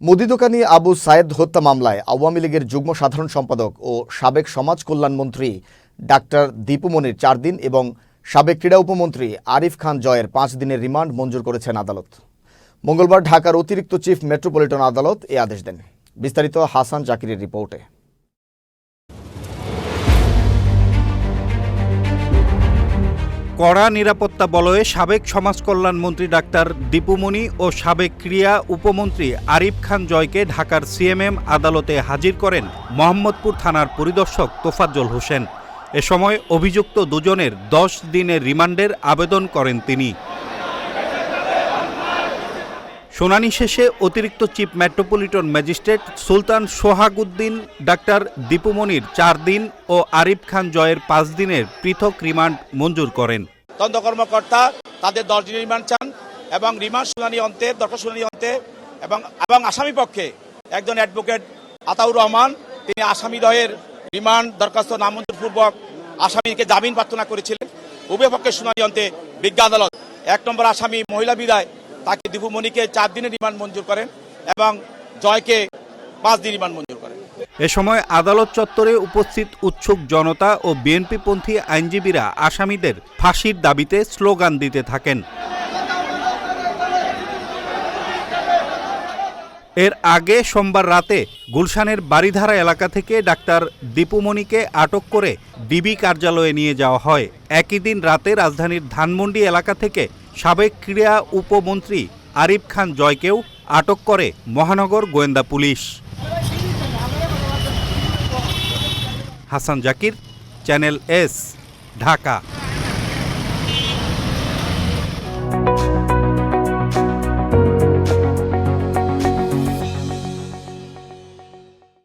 মুদি দোকানি আবু সায়েদ হত্যা মামলায় আওয়ামী লীগের যুগ্ম সাধারণ সম্পাদক ও সাবেক সমাজ কল্যাণমন্ত্রী ডাক্তার দীপু মনির চার দিন এবং সাবেক ক্রীড়া উপমন্ত্রী আরিফ খান জয়ের পাঁচ দিনের রিমান্ড মঞ্জুর করেছেন আদালত। মঙ্গলবার ঢাকার অতিরিক্ত চিফ মেট্রোপলিটন আদালত এ আদেশ দেন। বিস্তারিত হাসান জাকিরের রিপোর্টে। কড়া নিরাপত্তা বলয়ে সাবেক সমাজ কল্যাণ মন্ত্রী ডাক্তার দীপুমণি ও সাবেক ক্রিয়া উপমন্ত্রী আরিফ খান জয়কে ঢাকার সিএমএম আদালতে হাজির করেন মোহাম্মদপুর থানার পরিদর্শক তোফাজ্জল হোসেন। এ সময় অভিযুক্ত দুজনের দশ দিনের রিমান্ডের আবেদন করেন তিনি। শুনানি শেষে অতিরিক্ত chief metropolitan magistrate Sultan Sohaguddin, doctor দীপুমণির চার দিন ও আরিফ খান জয়ের পাঁচ দিনের পৃথক রিমান্ড মঞ্জুর করেন। তদন্ত কর্মকর্তা তাদের দশ দিনের রিমান্ড চান এবং রিমান্ড শুনানি অন্তে, দরখাস্ত শুনানি অন্তে এবং এবং আসামি পক্ষে একজন অ্যাডভোকেট আতাউর রহমান, তিনি আসামি দয়ের রিমান্ড দরখাস্ত নামঞ্জুরপূর্বক আসামিকে জামিন প্রার্থনা করেছিলেন। উভয় পক্ষের শুনানি অন্তে বিজ্ঞা আদালত, এক নম্বর আসামি মহিলা বিদায় তাকে দীপুমণিকে চার দিনের রিমান্ড মঞ্জুর করেন এবং জয়কে পাঁচ দিন রিমান্ড মঞ্জুর করেন। এ সময় আদালত চত্বরে উপস্থিত উৎসুক জনতা ও বিএনপিপন্থী আইনজীবীরা আসামিদের ফাঁসির দাবিতে স্লোগান দিতে থাকেন। এর আগে সোমবার রাতে গুলশানের বাড়িধারা এলাকা থেকে ডাক্তার দীপুমণিকে আটক করে ডিবি কার্যালয়ে নিয়ে যাওয়া হয়। একই দিন রাতে রাজধানীর ধানমন্ডি এলাকা থেকে সাবেক ক্রীড়া উপমন্ত্রী আরিফ খান জয়কেও আটক করে মহানগর গোয়েন্দা police. Hasan Zakir, channel S, Dhaka.